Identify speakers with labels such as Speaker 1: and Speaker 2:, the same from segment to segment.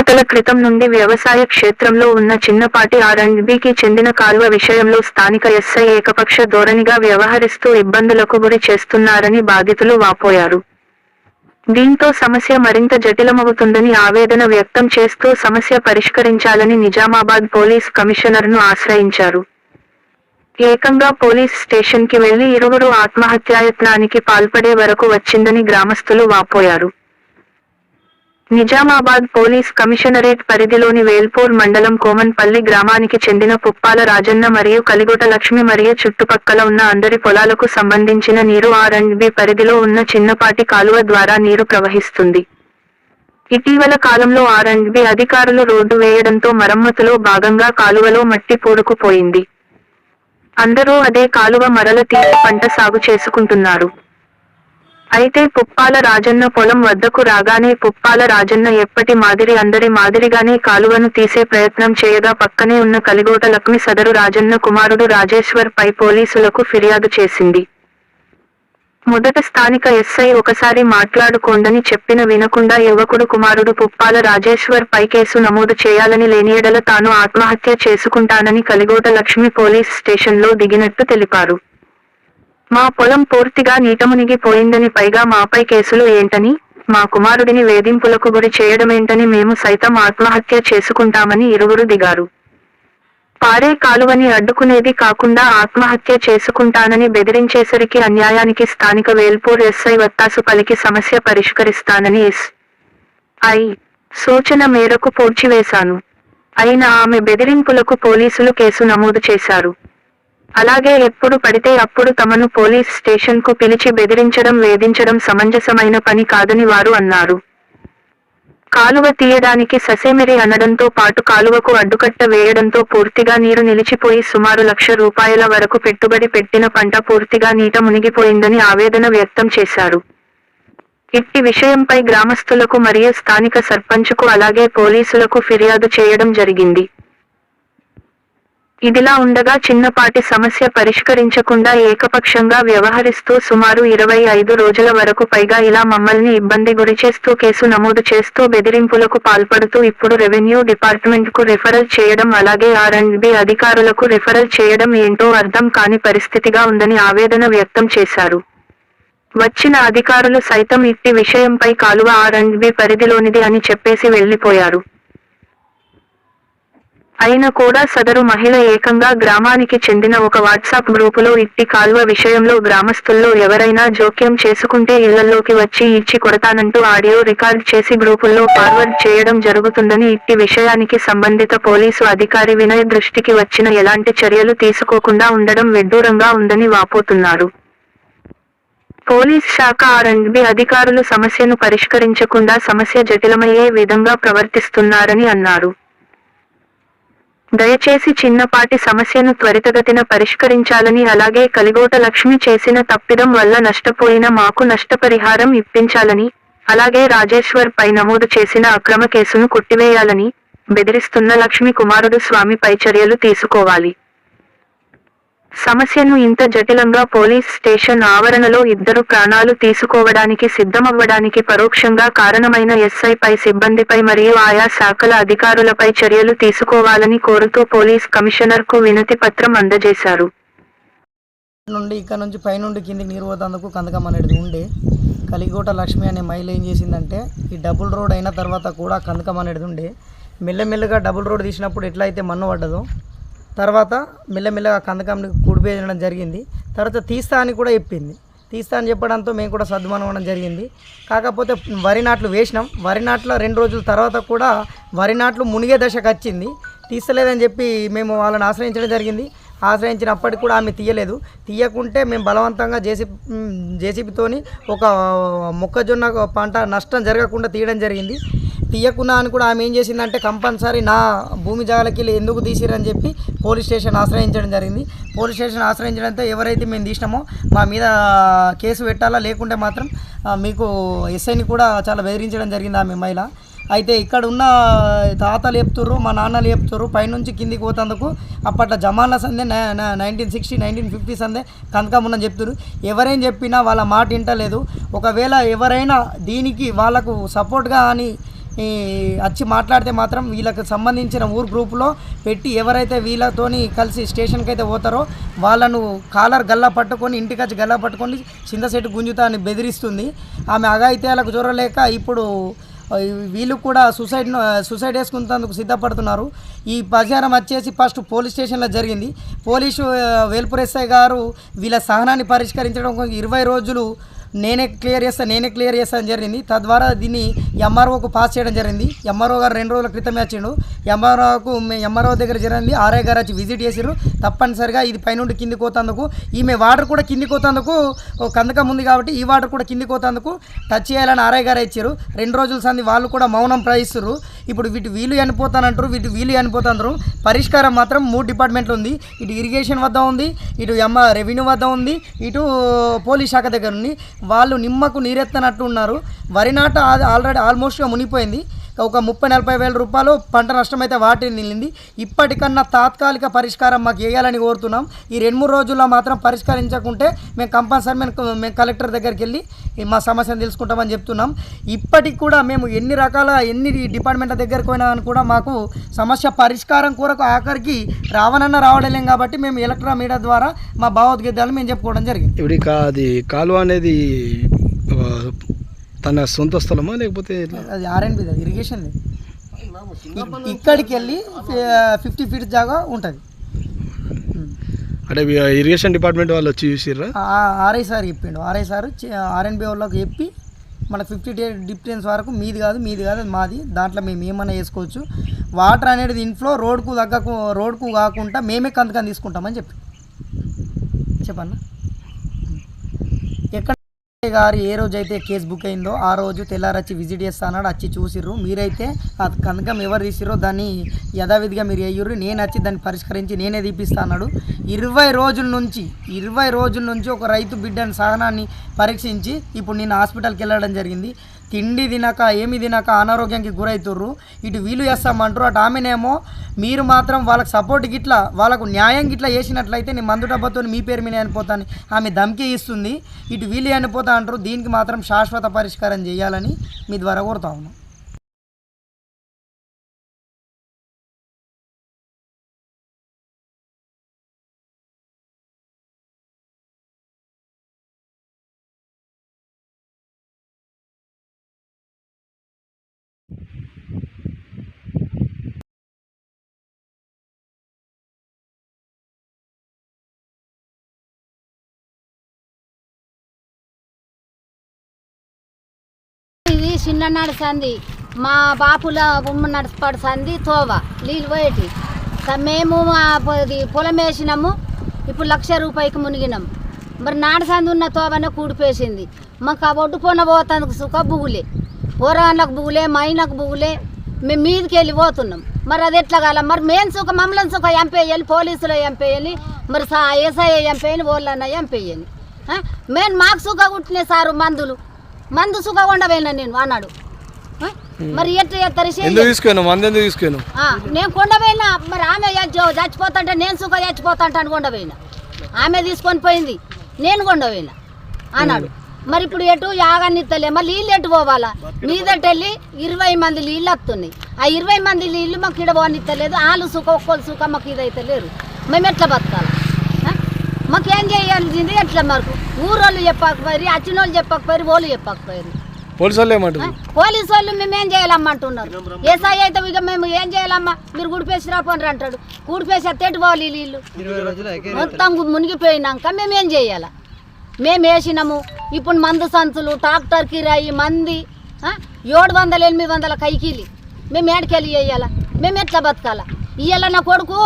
Speaker 1: దశాబ్దాల క్రితం నుండి వ్యవసాయ క్షేత్రంలో ఉన్న చిన్నపాటి ఆర్ఎండ్బికి చెందిన కాలువ విషయంలో స్థానిక ఎస్ఐ ఏకపక్ష ధోరణిగా వ్యవహరిస్తూ ఇబ్బందులకు గురి చేస్తున్నారని బాధితులు వాపోయారు. దీంతో సమస్య మరింత జటిలమవుతుందని ఆవేదన వ్యక్తం చేస్తూ సమస్య పరిష్కరించాలని నిజామాబాద్ పోలీస్ కమిషనర్ను ఆశ్రయించారు. ఏకంగా పోలీస్ స్టేషన్కి వెళ్ళి ఇరువురు ఆత్మహత్యాయత్నానికి పాల్పడే వరకు వచ్చిందని గ్రామస్తులు వాపోయారు. నిజామాబాద్ పోలీస్ కమిషనరేట్ పరిధిలోని వేల్పూర్ మండలం కోమన్పల్లి గ్రామానికి చెందిన పుప్పాల రాజన్న మరియు కలిగొట లక్ష్మి మరియు చుట్టుపక్కల ఉన్న అందరి పొలాలకు సంబంధించిన నీరు ఆర్ అండ్ బి పరిధిలో ఉన్న చిన్నపాటి కాలువ ద్వారా నీరు ప్రవహిస్తుంది. ఇటీవల కాలంలో ఆర్ అండ్ బి అధికారులు రోడ్డు వేయడంతో మరమ్మతులో భాగంగా కాలువలో మట్టి పూడుకుపోయింది. అందరూ అదే కాలువ మరల తీసి పంట సాగు చేసుకుంటున్నారు. అయితే పుప్పాల రాజన్న పొలం వద్దకు రాగానే పుప్పాల రాజన్న ఎప్పటి మాదిరి అందరి మాదిరిగానే కాలువను తీసే ప్రయత్నం చేయగా పక్కనే ఉన్న కలిగోట లక్ష్మి సదరు రాజన్న కుమారుడు రాజేశ్వర్ పై పోలీసులకు ఫిర్యాదు చేసింది. మొదట స్థానిక ఎస్ఐ ఒకసారి మాట్లాడుకోండని చెప్పిన వినకుండా యువకుడు కుమారుడు పుప్పాల రాజేశ్వర్ పై కేసు నమోదు చేయాలని లేనియడల తాను ఆత్మహత్య చేసుకుంటానని కలిగోట లక్ష్మి పోలీస్ స్టేషన్లో దిగినట్టు తెలిపారు. మా పొలం పూర్తిగా నీటమునిగిపోయిందని పైగా మాపై కేసులు ఏంటని మా కుమారుడిని వేధింపులకు గురి చేయడమేంటని మేము సైతం ఆత్మహత్య చేసుకుంటామని ఇరువురు దిగారు. పారే కాలువని అడ్డుకునేది కాకుండా ఆత్మహత్య చేసుకుంటానని బెదిరించేసరికి అన్యాయానికి స్థానిక వేల్పూర్ ఎస్ఐ వత్తాసు పలికి సమస్య పరిష్కరిస్తానని ఎస్. ఐ. సూచన మేరకు పూడ్చివేశాను. అయినా ఆమె బెదిరింపులకు పోలీసులు కేసు నమోదు చేశారు. అలాగే ఎప్పుడు పడితే అప్పుడు తమను పోలీస్ స్టేషన్కు పిలిచి బెదిరించడం వేధించడం సమంజసమైన పని కాదని వారు అన్నారు. కాలువ తీయడానికి ససేమిరి అనడంతో పాటు కాలువకు అడ్డుకట్ట వేయడంతో పూర్తిగా నీరు నిలిచిపోయి సుమారు లక్ష రూపాయల వరకు పెట్టుబడి పెట్టిన పంట పూర్తిగా నీట మునిగిపోయిందని ఆవేదన వ్యక్తం చేశారు. ఇట్టి విషయంపై గ్రామస్తులకు మరియు స్థానిక సర్పంచ్కు అలాగే పోలీసులకు ఫిర్యాదు చేయడం జరిగింది. ఇదిలా ఉండగా చిన్నపాటి సమస్య పరిష్కరించకుండా ఏకపక్షంగా వ్యవహరిస్తూ సుమారు ఇరవై ఐదు రోజుల వరకు పైగా ఇలా మమ్మల్ని ఇబ్బంది గురిచేస్తూ కేసు నమోదు చేస్తూ బెదిరింపులకు పాల్పడుతూ ఇప్పుడు రెవెన్యూ డిపార్ట్మెంట్కు రిఫరల్ చేయడం అలాగే ఆర్ అండ్ బి అధికారులకు రిఫరల్ చేయడం ఏంటో అర్థం కాని పరిస్థితిగా ఉందని ఆవేదన వ్యక్తం చేశారు. వచ్చిన అధికారులు సైతం ఇట్టి విషయంపై కాలువ ఆర్ అండ్ బి పరిధిలోనిది అని చెప్పేసి వెళ్ళిపోయారు అయినా కూడా సదరు మహిళ ఏకంగా గ్రామానికి చెందిన ఒక వాట్సాప్ గ్రూపులో ఇట్టి కాల్వ విషయంలో గ్రామస్తుల్లో ఎవరైనా జోక్యం చేసుకుంటే ఇళ్ళలోకి వచ్చి ఇచ్చి కొడతానంటూ ఆడియో రికార్డ్ చేసి గ్రూపుల్లో ఫార్వర్డ్ చేయడం జరుగుతుందని ఇట్టి విషయానికి సంబంధిత పోలీసు అధికారి వినయ్ దృష్టికి వచ్చిన ఎలాంటి చర్యలు తీసుకోకుండా ఉండడం విడ్డూరంగా ఉందని వాపోతున్నారు. పోలీస్ శాఖ ఆర్ అండ్ బి అధికారులు సమస్యను పరిష్కరించకుండా సమస్య జటిలమయ్యే విధంగా ప్రవర్తిస్తున్నారని అన్నారు. దయచేసి చిన్నపాటి సమస్యను త్వరితగతిన పరిష్కరించాలని అలాగే కలిగోట లక్ష్మి చేసిన తప్పిదం వల్ల నష్టపోయిన మాకు నష్టపరిహారం ఇప్పించాలని అలాగే రాజేశ్వర్ పై నమోదు చేసిన అక్రమ కేసును కొట్టివేయాలని బెదిరిస్తున్న లక్ష్మి కుమారుడు స్వామిపై చర్యలు తీసుకోవాలి. సమస్యను ఇంత జటిలంగా పోలీస్ స్టేషన్ ఆవరణలో ఇద్దరు ప్రాణాలు తీసుకోవడానికి సిద్ధమవ్వడానికి పరోక్షంగా కారణమైన ఎస్ఐపై సిబ్బందిపై మరియు ఆయా శాఖల అధికారులపై చర్యలు తీసుకోవాలని కోరుతూ పోలీస్ కమిషనర్కు వినతి పత్రం అందజేశారు.
Speaker 2: నుండి ఇక్కడ నుంచి పైనుండి కిందికి నీరు పోతందుకు కందకం అనేది ఉండే. కలిగోట లక్ష్మి అనే మహిళ ఏం చేసిందంటే ఈ డబుల్ రోడ్ అయిన తర్వాత కూడా కందకం అనేది ఉండే. మెల్లమెల్లగా డబుల్ రోడ్ తీసినప్పుడు ఎట్లయితే మన్ను పడ్డదో తర్వాత మెల్లమెల్లగా కందకంని కుడిపేయడం జరిగింది. తర్వాత తీస్తా అని కూడా చెప్పింది. తీస్తా అని చెప్పడంతో మేము కూడా సద్దుమనం అవ్వడం జరిగింది. కాకపోతే వరి నాట్లు వేసినాం. వరి నాట్ల రెండు రోజుల తర్వాత కూడా వరి నాట్లు మునిగే దశకు వచ్చింది. తీస్తలేదని చెప్పి మేము వాళ్ళని ఆశ్రయించడం జరిగింది. ఆశ్రయించినప్పటికి కూడా ఆమె తీయలేదు. తీయకుంటే మేము బలవంతంగా జేసీబీ జేసీబీతోని ఒక మొక్కజొన్న పంట నష్టం జరగకుండా తీయడం జరిగింది. తీయకున్నా అని కూడా ఆమె ఏం చేసిందంటే కంపల్సరీ నా భూమి జాగలకి ఎందుకు తీసిరని చెప్పి పోలీస్ స్టేషన్ ఆశ్రయించడం జరిగింది. పోలీస్ స్టేషన్ ఆశ్రయించడంతో ఎవరైతే మేము తీసినామో మా మీద కేసు పెట్టాలా లేకుంటే మాత్రం మీకు ఎస్ఐని కూడా చాలా బెదిరించడం జరిగింది ఆమె మహిళ. అయితే ఇక్కడ ఉన్న తాతలు చెప్తుర్రు మా నాన్నలు చెప్తుర్రు పైనుంచి కిందికి పోతందుకు అప్పట్లో జమానా సందే నైన్టీన్ సిక్స్టీ నైన్టీన్ ఫిఫ్టీ సందే కందకమున్నని చెప్తున్నారు ఎవరేం చెప్పినా వాళ్ళ మాట వింటలేదు ఒకవేళ ఎవరైనా దీనికి వాళ్ళకు సపోర్ట్గా అని వచ్చి మాట్లాడితే మాత్రం వీళ్ళకి సంబంధించిన ఊరు గ్రూపులో పెట్టి ఎవరైతే వీళ్ళతోని కలిసి స్టేషన్కి అయితే పోతారో వాళ్ళను కాలర్ గల్లా పట్టుకొని ఇంటికి వచ్చి గల్లా పట్టుకొని చింతసెట్టు గుంజుతా అని బెదిరిస్తుంది. ఆమె అఘాయిత్యాలకు చూడలేక ఇప్పుడు వీళ్ళు కూడా సూసైడ్ సూసైడ్ వేసుకునేందుకు సిద్ధపడుతున్నారు. ఈ ప్రచారం వచ్చేసి ఫస్ట్ పోలీస్ స్టేషన్లో జరిగింది. పోలీసు ఆ, గారు వీళ్ళ సహనాన్ని పరిష్కరించడం ఇరవై రోజులు నేనే క్లియర్ చేస్తా నేనే క్లియర్ చేస్తాను జరిగింది. తద్వారా దీన్ని ఎంఆర్ఓకు పాస్ చేయడం జరిగింది. ఎంఆర్ఓ గారు రెండు రోజుల క్రితమే వచ్చిండు. ఎంఆర్ఓకు ఎంఆర్ఓ దగ్గర జరిగింది. ఆర్ఐ గారు వచ్చి విజిట్ చేసిర్రు. తప్పనిసరిగా ఇది పైనుండి కింది కోతందుకు ఈమె వాటర్ కూడా కింది కోతందుకు కందకం ఉంది కాబట్టి ఈ వాటర్ కూడా కింది కోతందుకు టచ్ చేయాలని ఆర్ఐ గారు ఇచ్చారు. రెండు రోజుల సంది వాళ్ళు కూడా మౌనం ప్రయిస్తారు ఇప్పుడు వీటి వీలు చనిపోతానంటారు వీటి వీలు చనిపోతారు పరిష్కారం మాత్రం మూడు డిపార్ట్మెంట్లు ఉంది. ఇటు ఇరిగేషన్ వద్ద ఉంది ఇటు ఎంఆర్ రెవెన్యూ వద్ద ఉంది ఇటు పోలీస్ శాఖ దగ్గర ఉంది. వాళ్ళు నిమ్మకు నీరెత్తనట్టు ఉన్నారు. వరి నాట ఆల్రెడీ ఆల్మోస్ట్గా మునిగిపోయింది. ఒక ముప్పై నలభై వేల రూపాయలు పంట నష్టం అయితే వాటి నిలింది. ఇప్పటికన్నా తాత్కాలిక పరిష్కారం మాకు వేయాలని కోరుతున్నాం. ఈ రెండు మూడు రోజుల్లో మాత్రం పరిష్కరించకుంటే మేము కంపల్సరీ మేము మేము కలెక్టర్ దగ్గరికి వెళ్ళి మా సమస్యను తెలుసుకుంటామని చెప్తున్నాం. ఇప్పటికి కూడా మేము ఎన్ని రకాల ఎన్ని డిపార్ట్మెంట్ల దగ్గరికి పోయినా అని కూడా మాకు సమస్య పరిష్కారం కొరకు ఆఖరికి రావనన్న రావడలేం కాబట్టి మేము ఎలక్ట్రా మీడియా ద్వారా మా భావోద్గీతాలు మేము చెప్పుకోవడం జరిగింది.
Speaker 3: ఇప్పుడు అది కాలువ అనేది తన సొంత స్థలమా లేకపోతే?
Speaker 2: అది ఆర్ఎన్బి ఇరిగేషన్ ఇక్కడికి వెళ్ళి ఫిఫ్టీ ఫీట్ జాగా ఉంటుంది.
Speaker 3: అంటే ఇరిగేషన్ డిపార్ట్మెంట్ వాళ్ళు వచ్చి చూసిర్రా?
Speaker 2: ఆర్ఐ సార్ చెప్పిండు. ఆర్ఐ సార్ ఆర్ఎన్బి వాళ్ళకి చెప్పి మన ఫిఫ్టీ డే డిఫరెన్స్ వరకు మీది కాదు మీది కాదు అది మాది. దాంట్లో మేము ఏమన్నా వేసుకోవచ్చు. వాటర్ అనేది ఇన్ఫ్లో రోడ్కు తగ్గకు రోడ్కు కాకుండా మేమే కంతకం తీసుకుంటామని చెప్పి. చెప్పన్నా? గారు ఏ రోజు అయితే కేసు బుక్ అయిందో ఆ రోజు తెల్లారచ్చి విజిట్ చేస్తానన్నాడు వచ్చి చూసిర్రు. మీరైతే ఆ కనకం ఎవరు తీసిర్రో దాన్ని యథావిధిగా మీరు అయ్యుర్రు నేను వచ్చి దాన్ని పరిష్కరించి నేనే తీపిస్తా అన్నాడు. ఇరవై రోజుల నుంచి ఇరవై రోజుల నుంచి ఒక రైతు బిడ్డని సహనాన్ని పరీక్షించి ఇప్పుడు నేను హాస్పిటల్కి వెళ్ళడం జరిగింది. తిండి తినక ఏమి తినక అనారోగ్యానికి గురవుతుర్రు ఇటు వీలు చేస్తామంటారు. అటు ఆమెనేమో మీరు మాత్రం వాళ్ళకి సపోర్ట్ గిట్లా వాళ్ళకు న్యాయం గిట్లా చేసినట్లయితే నేను మందు డబ్బాతో మీ పేరు మీద అనిపోతాను ఆమె ధమ్కి ఇస్తుంది. ఇటు వీలు అనిపోతా అంటారు దీనికి మాత్రం శాశ్వత పరిష్కారం చేయాలని మీ ద్వారా కోరుతా ఉన్నాను
Speaker 4: సంది చిన్ననాడు సంది మా బాపుల ఉమ్మ నడుచుపాడు సంది తోవ నీళ్ళు పోయేటి. మేము పొలం వేసినాము ఇప్పుడు లక్ష రూపాయికి మునిగినాం. మరి నాడు సంది ఉన్న తోవనే కూడిపేసింది మాకు ఆ ఒడ్డుపోన పొన్న పోతానికి సుఖ బుగులే పోరాళ్ళకు బుగులే మైనకు బుగులే మేము మీదకి వెళ్ళి పోతున్నాం. మరి అది ఎట్లా కాల? మరి మేము సుఖ మమ్మల్ని సుఖ ఎంపేయాలి పోలీసులు ఎంపేయాలి మరి సా ఎస్ఐ ఎంపేయని వాళ్ళన్న ఎంపేయాలి మేము మాకు సుఖ కుట్టినాయి సారు మందులు. మందు సుఖ ఉండవేనా నేను అన్నాడు? మరి
Speaker 3: ఎందుకు మంది ఎందుకు
Speaker 4: నేను కొండపోయినా మరి ఆమె చ- చచ్చిపోతుంటే నేను సుఖ చచ్చిపోతాంట అని కొండపోయినా ఆమె తీసుకొని పోయింది నేను కొండపోయినా అన్నాడు. మరి ఇప్పుడు ఎటు యాగనిత్తలే మరి నీళ్ళు ఎటు పోవాలా? మీదట వెళ్ళి ఇరవై మంది నీళ్ళు వస్తున్నాయి ఆ ఇరవై మంది నీళ్ళు మాకు ఇడ పోనిత్తలేదు. వాళ్ళు సుఖ ఒక్కరు సుఖ మాకు ఇదైతే లేరు మేము ఎట్లా బతకాలి? మాకేం చేయాల్సింది ఎట్లా మాకు? ఊరోళ్ళు చెప్పకపోయి వచ్చిన వాళ్ళు చెప్పకపోయి వాళ్ళు చెప్పకపోయారు
Speaker 3: పోలీసు వాళ్ళు ఏమంటారు
Speaker 4: పోలీసు వాళ్ళు మేము ఏం చేయాలమ్మంటున్నారు? ఏసఐ అయితే ఇక మేము ఏం చేయాలమ్మా? మీరు గుడిపేసి రాపోండి అంటాడు. గుడిపేసి ఎత్తేటి పోవాలి ఈ నీళ్ళు? మొత్తం మునిగిపోయినాక మేము ఏం చేయాలా? మేము వేసినాము ఇప్పుడు మందు సంచులు ట్రాక్టర్ కిరాయి మంది ఆ? ఏడు వందల ఎనిమిది వందల కైకిలి. మేము ఏడకెళ్ళి చేయాలా? మేము ఎట్లా బతకాలా? ఇవాళ నా కొడుకు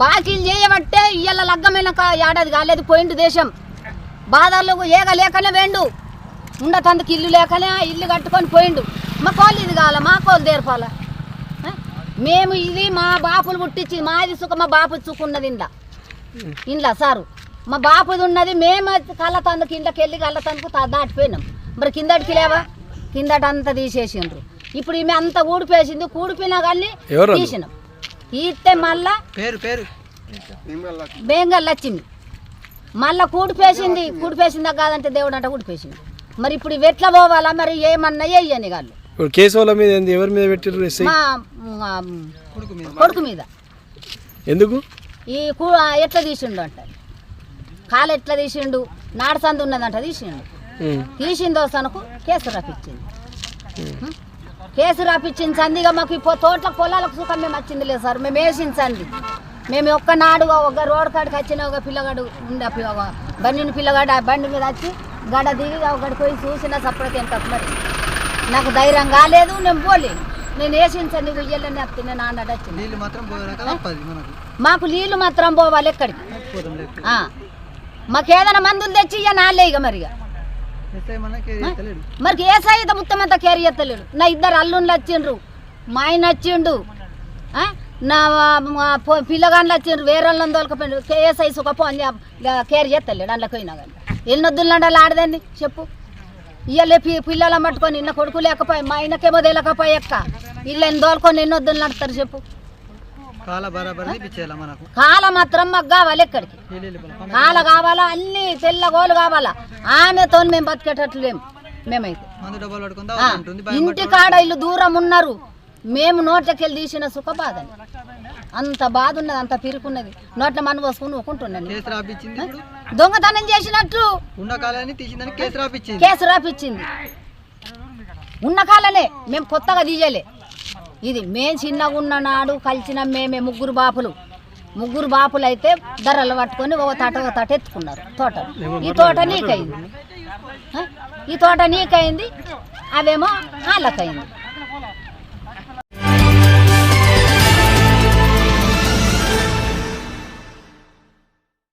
Speaker 4: బాకీలు చేయబట్టే ఇవాళ లగ్గమైన ఏడాది కాలేదు పోయిండు దేశం. బాధలు ఏగ లేకనే వేండు. ఉండతందుకు ఇల్లు లేకనే ఇల్లు కట్టుకొని పోయిండు. మా కోళ్ళు ఇది కావాలా? మా కోళ్ళు దేర్పాలా? ఆ? మేము ఇది మా బాపులు పుట్టించి మాది సుఖ మా బాపు సుఖున్నది ఇందా ఇంట్లో సారు. మా బాపుది ఉన్నది మేము కళ్ళ తందుకు ఇంట్లోకి వెళ్ళి కళ్ళ తందుకు దాటిపోయినాం. మరి కిందటికి లేవా? కిందట అంతా తీసేసిండ్రు. ఇప్పుడు ఈమె అంతా ఊడిపేసింది. కూడిపోయినా కానీ? తీసినాం. తీస్తే మళ్ళా
Speaker 2: పేరు పేరు.
Speaker 4: బేంగల్ లక్ష్మి మళ్ళా కూడిపేసింది కూడిపేసిందా కాదంటే దేవుడు అంట కూడిపేసింది మరి ఇప్పుడు ఎట్లా పోవాలా? మరి ఏమన్నా వేయని వాళ్ళు.
Speaker 3: ఇప్పుడు కేసు వాళ్ళ మీద ఏంది? ఎవరి మీద
Speaker 4: కొడుకు మీద.
Speaker 3: ఎందుకు?
Speaker 4: ఈ కూ ఎట్లా తీసిండు అంట. కాలు ఎట్లా తీసిండు? నాడసందు ఉన్నదంట తీసిండు. తీసిందో సనకు కేసు రాపిచ్చింది ఉం? కేసు రాపిచ్చింది సందిగా మాకు పొ- తోటల పొలాలకు సుఖం మేము వచ్చింది లేదు సార్. మేము వేసింది సంది. మేము ఒక్కనాడు ఒక రోడ్ కాడికి వచ్చిన ఒక పిల్లగాడు ఉండే పి- ఒక బండిని పిల్లగాడు ఆ బండి మీద వచ్చి గడ దిగి ఒకటి పోయి చూసిన సపరేట్ ఎంత మరి. నాకు ధైర్యం కాలేదు నేను పోలేదు. నేను వేసిన సంది ఉయ్యలని అత్తి నేను ఆనాడు వచ్చింది మాకు నీళ్ళు మాత్రం పోవాలి ఎక్కడికి?
Speaker 2: పోతాం లేదు
Speaker 4: ఆ. మాకు ఏదైనా మందులు తెచ్చి ఇక నాలే ఇక మరిగా మరి ఏ సాయిత మొత్తం అంతా కేర్ చేస్తలేడు. నా ఇద్దరు అల్లుళ్ళు వచ్చిండ్రు. మా ఆయన వచ్చిండు? నా పిల్లగాళ్ళు వచ్చిండ్రు. వేరే వాళ్ళని ఏ సైజు ఒక ఫోన్ కేర్ చేస్తలేడు అందులో పోయినా కానీ. ఎన్నొద్దులు ఆడదండి. చెప్పు. ఇయ్యలే పిల్లల పట్టుకొని నిన్న కొడుకు లేకపోయి మా ఆయనకేమో తెలియకపోయి ఎక్క ఇల్లని తోలుకొని ఎన్నొద్దులు నడుస్తారు చెప్పు.
Speaker 2: కాల
Speaker 4: మాత్రం మాకు కావాలి ఎక్కడికి? కాల కావాలా? అన్ని తెల్ల గోలు కావాలా? ఆమెతో మేము బతికేటట్లు లేము మేమైతే. ఇంటి కాడ ఇల్లు దూరం ఉన్నారు. మేము నోట్లకెళ్ళి తీసిన సుఖ బాధని అంత బాధ ఉన్నది అంత పిరుకున్నది. నోట్ల మన పోసుకుని ఊకుంటున్నాను
Speaker 2: ఇప్పుడు?
Speaker 4: దొంగతనం
Speaker 2: రాపిచ్చింది?
Speaker 4: కేసు రాపిచ్చింది. ఉన్న కాలనే మేము కొత్తగా తీయలే. ఇది మేము చిన్నగా ఉన్న నాడు కలిసిన మేమే ముగ్గురు బాపులు. ముగ్గురు బాపులు అయితే ధరలు పట్టుకొని ఒక తోట ఒక తోట ఎత్తుకున్నారు తోట. ఈ తోట నీకైంది? ఈ తోట నీకైంది అవేమో వాళ్ళకైంది